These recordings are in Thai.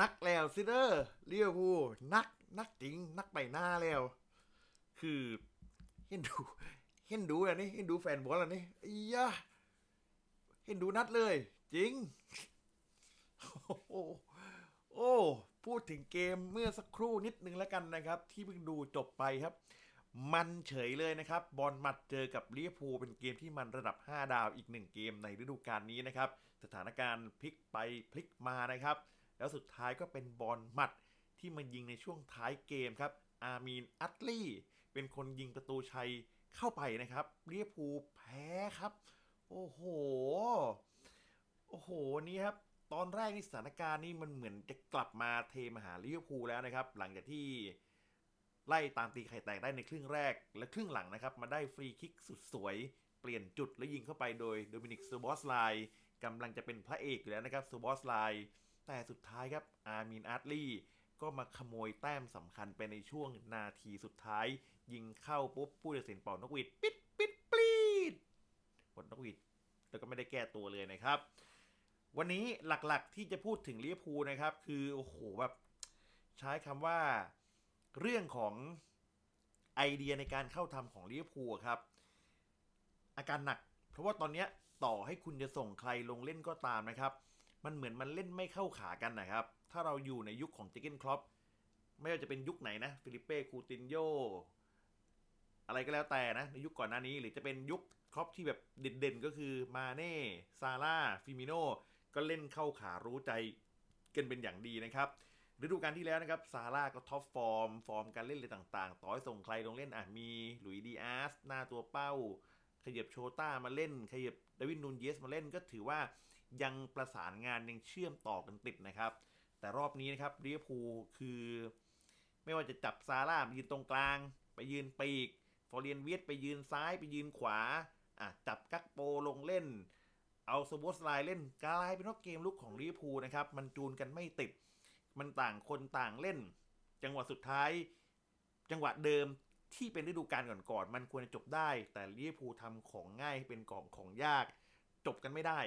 นักแล้วซิเดอร์เรียวพูนักนักจริง นักไปหน้าแล้ว คือเห็นดูเห็นดูอันนี้เห็นดูแฟนบอลอันนี้อ้ยะเห็นดูนัดเลย จริง โอ้โอ้พูดถึงเกมเมื่อสักครู่นิดนึงแล้วกันนะครับ ที่เพิ่งดูจบไปครับ มันเฉยเลยนะครับ บอลมัดเจอกับเวอร์พูเป็นเกมที่มันระดับ 5 ดาวอีกหนึ่งเกมในฤดูกาลนี้นะครับ สถานการณ์พลิกไปพลิกมานะครับ แล้วสุดท้ายก็เป็นบอลหมัดที่มายิงในช่วงท้ายเกมครับ อามีนอัตลี่ เป็นคนยิงประตูชัยเข้าไปนะครับเวอร์พูแพ้ครับ โอ้โห โอ้โห นี่ครับ ตอนแรกนี่สถานการณ์นี่มันเหมือนจะกลับมาเทมหาลิเวอร์พูลแล้วนะครับ หลังจากที่ไล่ตามตีไข่แตกได้ในครึ่งแรกและครึ่งหลังนะครับ มาได้ฟรีคิกสุดสวย เปลี่ยนจุดและยิงเข้าไปโดยโดมินิกซูบอสไลกำลังจะเป็นพระเอกอยู่แล้วนะครับซูบอสไล แต่สุดท้ายครับอาร์มินอาร์ลี่ก็มาขโมยแต้มสำคัญไปในช่วงนาทีสุดท้าย ยิงเข้าปุ๊บผู้ตัดสินเป่านกหวีดปิดปิดปลีดหมดนกหวีดแล้วก็ไม่ได้แก้ตัวเลยนะครับ วันนี้หลักๆที่จะพูดถึงลิเวอร์พูลนะครับ คือโอ้โหแบบใช้คำว่าเรื่องของไอเดียในการเข้าทำของลิเวอร์พูลครับ อาการหนัก เพราะว่าตอนนี้ต่อให้คุณจะส่งใครลงเล่นก็ตามนะครับ มันเหมือนมันเล่นไม่เข้าขากันนะครับ ถ้าเราอยู่ในยุคของเจเกนครอปไม่ว่าจะเป็นยุคไหนนะฟิลิปเป้คูตินโยอะไรก็แล้วแต่นะในยุคก่อนหน้านี้หรือจะเป็นยุคครอปที่แบบเด่นๆ ก็คือมาเน่ซาร่าฟิมิโนก็เล่นเข้าขารู้ใจกันเป็นอย่างดีนะครับฤดูกาลที่แล้วนะครับซาร่าก็ท็อปฟอร์ม ฟอร์มการเล่นอะไรต่างๆ ต่อให้ส่งใครลงเล่นอะมีหลุยดีอาร์สหน้าตัวเป้า ขยับโชต้ามาเล่น ขยับดาวินนูนเยสมาเล่นก็ถือว่า ยังประสานงานยังเชื่อมต่อกันติดนะครับ แต่รอบนี้นะครับลิเวอร์พูลคือ ไม่ว่าจะจับซาร่าไปยืนตรงกลาง ไปยืนปีกฟอร์เรียนเวียดไปยืนซ้ายไปยืนขวาอะจับกักโปลงเล่น เอาสโบสไลน์เล่นกลายเป็นว่าเกมลุกของลิเวอร์พูลนะครับ มันจูนกันไม่ติด มันต่างคนต่างเล่น จังหวะสุดท้าย จังหวะเดิมที่เป็นฤดูกาลก่อนๆมันควรจะจบได้ แต่ลิเวอร์พูลทำของง่ายเป็นของของยาก จบกันไม่ได้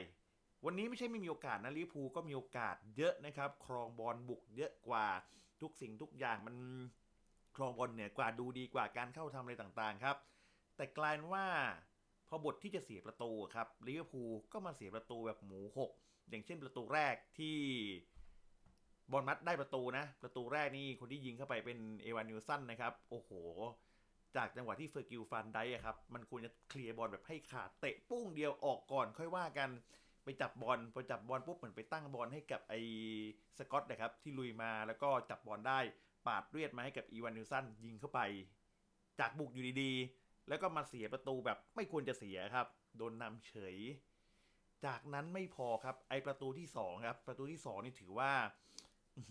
วันนี้ไม่ใช่ไม่มีโอกาสนะลิเวอร์พูลก็มีโอกาสเยอะนะครับ ครองบอลบุกเยอะกว่าทุกสิ่งทุกอย่างมันครองบอลเหนือกว่าดูดีกว่าการเข้าทำอะไรต่างๆครับ แต่กลายว่าพอบทที่จะเสียประตูครับลิเวอร์พูลก็มาเสียประตูแบบหมูหกอย่างเช่นประตูแรกที่บอลมัดได้ประตูนะ ประตูแรกนี่คนที่ยิงเข้าไปเป็นเอวานิวสันนะครับ โอ้โห จากจังหวะที่เฟอร์กิลฟันได้ครับ มันควรจะเคลียร์บอลแบบให้ขาดเตะปุ้งเดียวออกก่อนค่อยว่ากัน ไปจับบอลพอจับบอลปุ๊บเหมือนไปตั้งบอลให้กับไอ้สกอตนะครับที่ลุยมาแล้วก็จับบอลได้ปาดเรียดมาให้กับอีวานนิวสันยิงเข้าไป จากบุกอยู่ดีๆ แล้วก็มาเสียประตูแบบไม่ควรจะเสียครับ โดนนำเฉย จากนั้นไม่พอครับ ไอประตูที่สองครับ ประตูที่สองนี่ถือว่าอื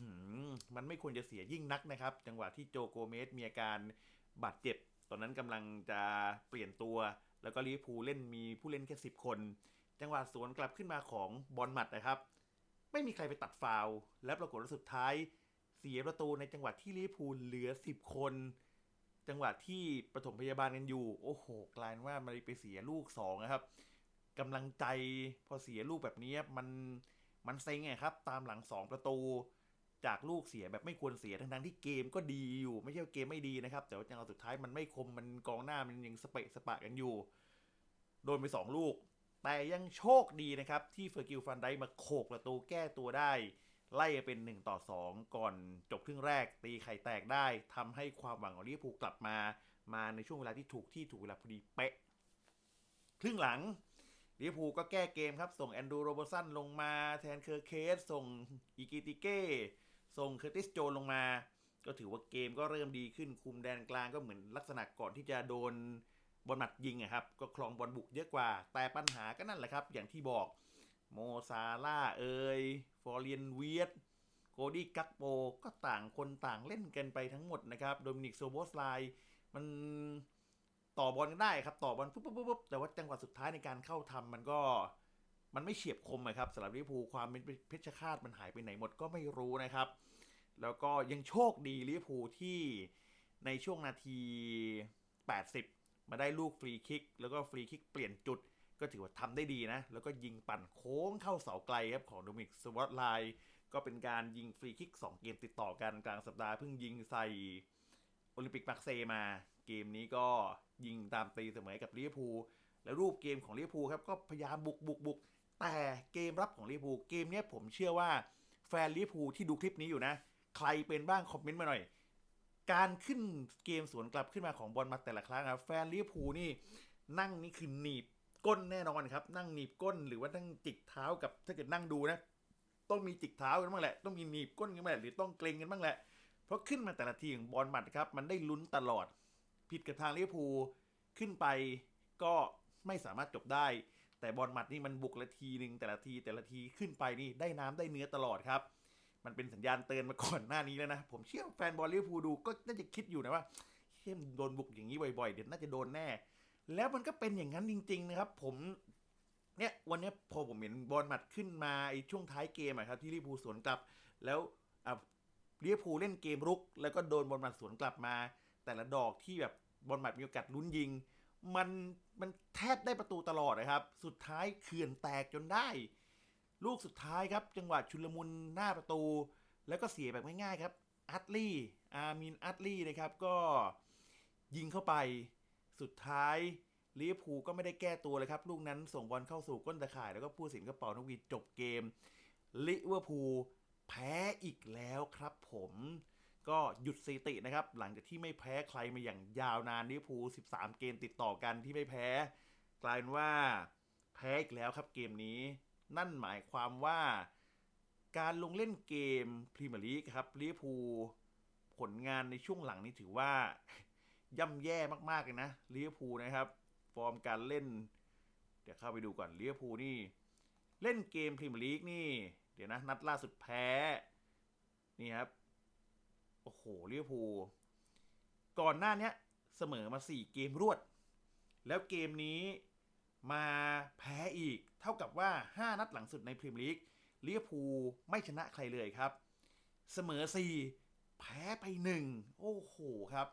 มันไม่ควรจะเสียยิ่งนักนะครับ จังหวะที่โจโกเมสมีอาการบาดเจ็บ ตอนนั้นกำลังจะเปลี่ยนตัว แล้วก็ลิเวอร์พูลเล่นมีผู้เล่นแค่สิบคน จังหวะสวนกลับขึ้นมาของบอลหมัดนะครับ ไม่มีใครไปตัดฟาวและปรากฏว่าสุดท้าย เสียประตูในจังหวะที่ลิเวอร์พูลเหลือสิบคน จังหวะที่ปฐมพยาบาลกันอยู่ โอ้โห กลายเป็นว่ามันไปเสียลูกสองนะครับกำลังใจพอเสียลูกแบบนี้มันมันเซ็งไงครับ ตามหลังสองประตู จากลูกเสียแบบไม่ควรเสียทั้งๆที่เกมก็ดีอยู่ ไม่ใช่เกมไม่ดีนะครับ แต่ว่าจังหวะสุดท้ายมันไม่คมมันกองหน้ามันยังสเปะสปะกันอยู่ โดนไปสองลูก แต่ยังโชคดีนะครับ ที่เฟอร์กิลฟันไดมาโขกประตูแก้ตัวได้ ไล่เป็น 1 ต่อ 2 ก่อนจบครึ่งแรก ตีไข่แตกได้ทำให้ความหวังของลิเวอร์พูลกลับมา มาในช่วงเวลาที่ถูกที่ถูกเวลาพอดีเป๊ะ ครึ่งหลังลิเวอร์พูลก็แก้เกมครับ ส่งแอนดูโรเบอร์สันลงมาแทนเคอร์เคส ส่งอีกิติเก้ ส่งเคอร์ติสโจนลงมา ก็ถือว่าเกมก็เริ่มดีขึ้นคุมแดนกลางก็เหมือนลักษณะก่อนที่จะโดน บอลหมัดยิงอะครับ ก็คลองบอลบุกเยอะกว่า แต่ปัญหาก็นั่นแหละครับ อย่างที่บอกโมซาล่าเอยฟอร์เรียนเวียดโกดี้กักโปก็ต่างคนต่างเล่นกันไปทั้งหมดนะครับโดมินิกโซโบสไลมันต่อบอลกันได้ครับ ต่อบอลปุ๊บปุ๊บปุ๊บแต่ว่าจังหวะสุดท้ายในการเข้าทำมันก็มันไม่เฉียบคมอะครับสำหรับลิเวอร์พูลความเป็นเพชฌฆาตมันหายไปไหนหมดก็ไม่รู้นะครับ แล้วก็ยังโชคดีลิเวอร์พูลที่ในช่วงนาที 80 มาได้ลูกฟรีคิก แล้วก็ฟรีคิกเปลี่ยนจุด ก็ถือว่าทำได้ดีนะ แล้วก็ยิงปั่นโค้งเข้าเสาไกลครับของโดมิกสวอตไลน์ก็เป็นการยิงฟรีคิก 2 เกมติดต่อกันกลางสัปดาห์เพิ่งยิงใส่โอลิมปิกมาร์เซมา เกมนี้ก็ยิงตามตีเสมอกับลิเวอร์พูลแล้วรูปเกมของลิเวอร์พูลครับก็พยายามบุกบุกบุกแต่เกมรับของลิเวอร์พูลเกมนี้ผมเชื่อว่าแฟนลิเวอร์พูลที่ดูคลิปนี้อยู่นะ ใครเป็นบ้างคอมเมนต์มาหน่อย การขึ้นเกมสวนกลับขึ้นมาของบอลมาแต่ละครั้งครับ แฟนลิเวอร์พูลนี่นั่งนี่คือหนีบก้นแน่นอนครับ นั่งหนีบก้นหรือว่านั่งจิกเท้ากับถ้าเกิดนั่งดูนะต้องมีจิกเท้ากันบ้างแหละ ต้องมีหนีบก้นกันบ้างแหละหรือต้องเกรงกันบ้างแหละ เพราะขึ้นมาแต่ละทีของบอลหมัดครับ มันได้ลุ้นตลอด ผิดกับทางลิเวอร์พูลขึ้นไปก็ไม่สามารถจบได้ แต่บอลหมัดนี่มันบุกละทีหนึ่งแต่ละทีแต่ละทีขึ้นไปนี่ได้น้ำได้เนื้อตลอดครับ มันเป็นสัญญาณเตือนมาก่อนหน้านี้แล้วนะ ผมเชื่อแฟนบอลลิเวอร์พูลดูก็น่าจะคิดอยู่นะว่าเข้มโดนบุกอย่างนี้บ่อยๆ เดี๋ยวน่าจะโดนแน่ แล้วมันก็เป็นอย่างนั้นจริง ๆ นะครับ ผมเนี่ยวันนี้พอผมเห็นบอลหมัดขึ้นมาไอ้ช่วงท้ายเกมอะครับที่ลิเวอร์พูลสวนกลับ แล้วอะลิเวอร์พูลเล่นเกมรุก แล้วก็โดนบอลหมัดสวนกลับมา แต่ละดอกที่แบบบอลหมัดมีโอกาสลุ้นยิง มันมันแทบได้ประตูตลอดนะครับ สุดท้ายเขื่อนแตกจนได้ ลูกสุดท้ายครับ จังหวะชุลมุนหน้าประตู แล้วก็เสียแบบง่ายๆครับอัตลี่อามินอัตลี่นะครับก็ยิงเข้าไปสุดท้ายลิเวอร์พูลก็ไม่ได้แก้ตัวเลยครับ ลูกนั้นส่งบอลเข้าสู่ก้นตะข่าย แล้วก็ผู้สินก็เป่านกหวีดจบเกมลิเวอร์พูลแพ้อีกแล้วครับผมก็หยุดสถิตินะครับ หลังจากที่ไม่แพ้ใครมาอย่างยาวนานลิเวอร์พูล13 เกมติดต่อกันที่ไม่แพ้ กลายเป็นว่าแพ้อีกแล้วครับเกมนี้ นั่นหมายความว่าการลงเล่นเกมพรีเมียร์ลีกครับลิเวอร์พูลผลงานในช่วงหลังนี้ถือว่า ย่ำแย่มากๆเลยนะลิเวอร์พูลนะครับ ฟอร์มการเล่น เดี๋ยวเข้าไปดูก่อนลิเวอร์พูลนี่ เล่นเกมพรีเมียร์ลีกนี่ เดี๋ยวนะ นัดล่าสุดแพ้ นี่ครับ โอ้โหลิเวอร์พูลก่อนหน้านี้เสมอมา 4 เกมรวด แล้วเกมนี้ มาแพ้อีก เท่ากับว่า 5 นัดหลังสุดในพรีเมียร์ลีกลิเวอร์พูลไม่ชนะใครเลยครับ เสมอ 4 แพ้ไป 1 โอ้โหครับ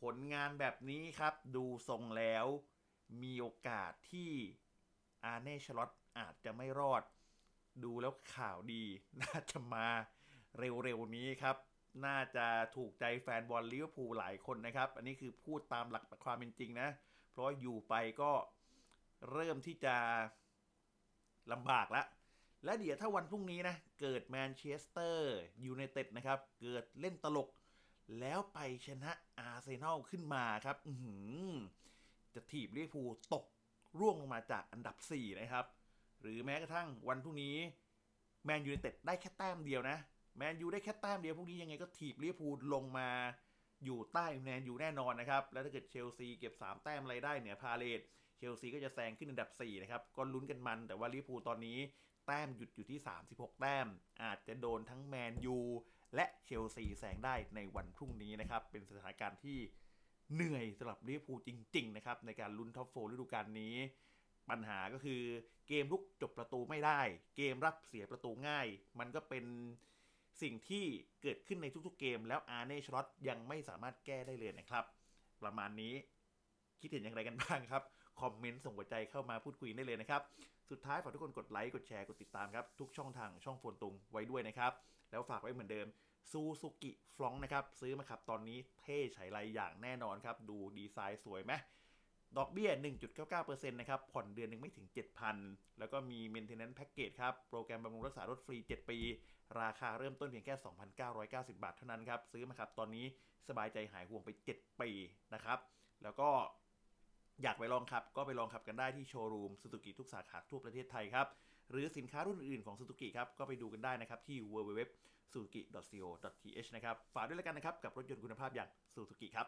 ผลงานแบบนี้ครับ ดูทรงแล้วมีโอกาสที่อาร์เน่ชลอตอาจจะไม่รอด ดูแล้วข่าวดีน่าจะมาเร็วๆนี้ครับ น่าจะถูกใจแฟนบอลลิเวอร์พูลหลายคนนะครับ อันนี้คือพูดตามหลักความเป็นจริงนะ เพราะอยู่ไปก็ เริ่มที่จะลำบากแล้วและเดี๋ยวถ้าวันพรุ่งนี้นะ เกิดแมนเชสเตอร์ยูไนเต็ดนะครับ เกิดเล่นตลก แล้วไปชนะอาร์เซนอลขึ้นมาครับอือหือจะถีบลิเวอร์พูลตกร่วงลงมาจากอันดับ 4 นะครับ หรือแม้กระทั่งวันพรุ่งนี้แมนยูไนเต็ดได้แค่แต้มเดียวนะแมนยูได้แค่แต้มเดียวพวกนี้ยังไงก็ถีบลิเวอร์พูลลงมาอยู่ใต้แมนยูแน่นอนนะครับ แล้วถ้าเกิดเชลซีเก็บ 3 แต้มอะไรได้เหนี่ยพาเลต เชลซีก็จะแซงขึ้นอันดับ 4 นะครับ ก็ลุ้นกันมัน แต่ว่าลิเวอร์พูลตอนนี้แต้มหยุดอยู่ที่ 36 แต้ม อาจจะโดนทั้งแมนยูและเชลซีแซงได้ในวันพรุ่งนี้นะครับ เป็นสถานการณ์ที่เหนื่อยสำหรับลิเวอร์พูลจริง ๆ นะครับ ในการลุ้นท็อปโฟฤดูกาลนี้ ปัญหาก็คือเกมลุกจบประตูไม่ได้ เกมรับเสียประตูง่าย มันก็เป็นสิ่งที่เกิดขึ้นในทุกๆเกม แล้วอาร์เน่ชลอตยังไม่สามารถแก้ได้เลยนะครับ ประมาณนี้คิดเห็นอย่างไรกันบ้างครับ คอมเมนต์ส่งหัวใจเข้ามาพูดคุยได้เลยนะครับ สุดท้ายฝากทุกคนกดไลค์ กดแชร์ กดติดตามครับ ทุกช่องทางช่องโฟนตุงไว้ด้วยนะครับ แล้วฝากไว้เหมือนเดิมซูซูกิฟลองนะครับ ซื้อมาขับตอนนี้เท่ใช้ไรอย่างแน่นอนครับ ดูดีไซน์สวยไหมดอกเบี้ย 1.99%นะครับ ผ่อนเดือนหนึ่งไม่ถึง 7,000 แล้วก็มี Maintenance Package ครับ โปรแกรมบำรุงรักษารถฟรี 7 ปี ราคาเริ่มต้นเพียงแค่ 2,990 บาทเท่านั้นครับ ซื้อมาครับ ตอนนี้สบายใจหายห่วงไป 7 ปีนะครับ แล้วก็ อยากไปลองขับ ก็ไปลองขับกันได้ที่โชว์รูมสุซูกิทุกสาขาทั่วประเทศไทยครับ หรือสินค้ารุ่นอื่นของสุซูกิครับ ก็ไปดูกันได้นะครับที่ www suzuki.co.th นะครับ ฝากด้วยแล้วกันนะครับ กับรถยนต์คุณภาพอย่างสุซูกิครับ